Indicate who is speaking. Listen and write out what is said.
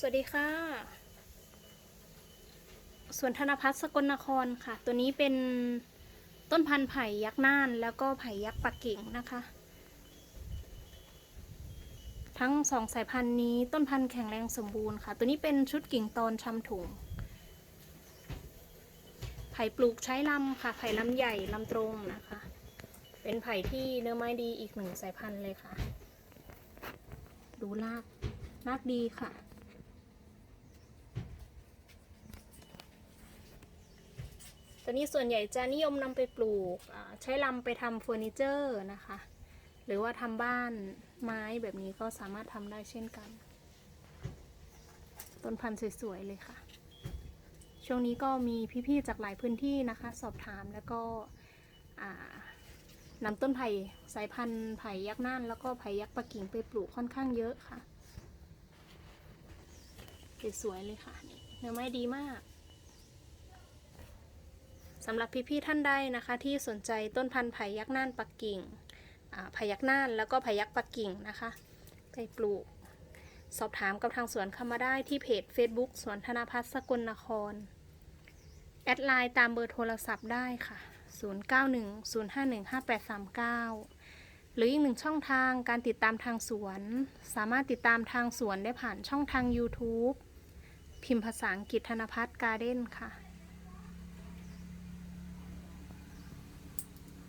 Speaker 1: สวัสดีค่ะ สวนธนพัฒน์สกลนครค่ะ ตัวนี้เป็นต้นพันธุ์ไผ่ยักษ์น่าน แล้วก็ไผ่ยักษ์ปักกิ่งนะคะ ทั้งสองสายพันธุ์นี้ต้นพันธุ์แข็งแรงสมบูรณ์ค่ะ ตัวนี้เป็นชุดกิ่งตอนชำถุง ไผ่ปลูกใช้ลำค่ะ ไผ่ลำใหญ่ลำตรงนะคะ เป็นไผ่ที่เนื้อไม้ดีอีกหนึ่งสายพันธุ์เลยค่ะ ดูรากรากดีค่ะ ตัวนี้ส่วนใหญ่จะนิยมนำไปปลูกใช้ลำไปทำเฟอร์นิเจอร์นะคะ หรือว่าทำบ้านไม้แบบนี้ก็สามารถทำได้เช่นกัน ต้นพันธุ์สวยๆเลยค่ะ ช่วงนี้ก็มีพี่ๆจากหลายพื้นที่นะคะ สอบถามแล้วก็อ่านำต้นไผ่สายพันธุ์ไผ่ยักษ์น่านแล้วก็ไผ่ยักษ์ปักกิ่งไปปลูกค่อนข้างเยอะค่ะสวยๆเลยค่ะนี่เนื้อไม้ดีมาก สำหรับพี่ๆท่านใดนะคะ ที่สนใจต้นพันธุ์ไผ่ยักษ์น่านปักกิ่งไผ่ยักษ์น่านแล้วก็ไผ่ยักษ์ปักกิ่งนะคะไปปลูก สอบถามกับทางสวนเข้ามาได้ที่เพจ Facebook สวนธนพัฒน์สกลนคร แอดไลน์ตามเบอร์โทรศัพท์ได้ค่ะ 0910515839 หรืออีกหนึ่งช่องทางการติดตามทางสวน สามารถติดตามทางสวนได้ผ่านช่องทาง YouTube พิมพ์ภาษาอังกฤษธนพัฒน์การ์เด้นค่ะ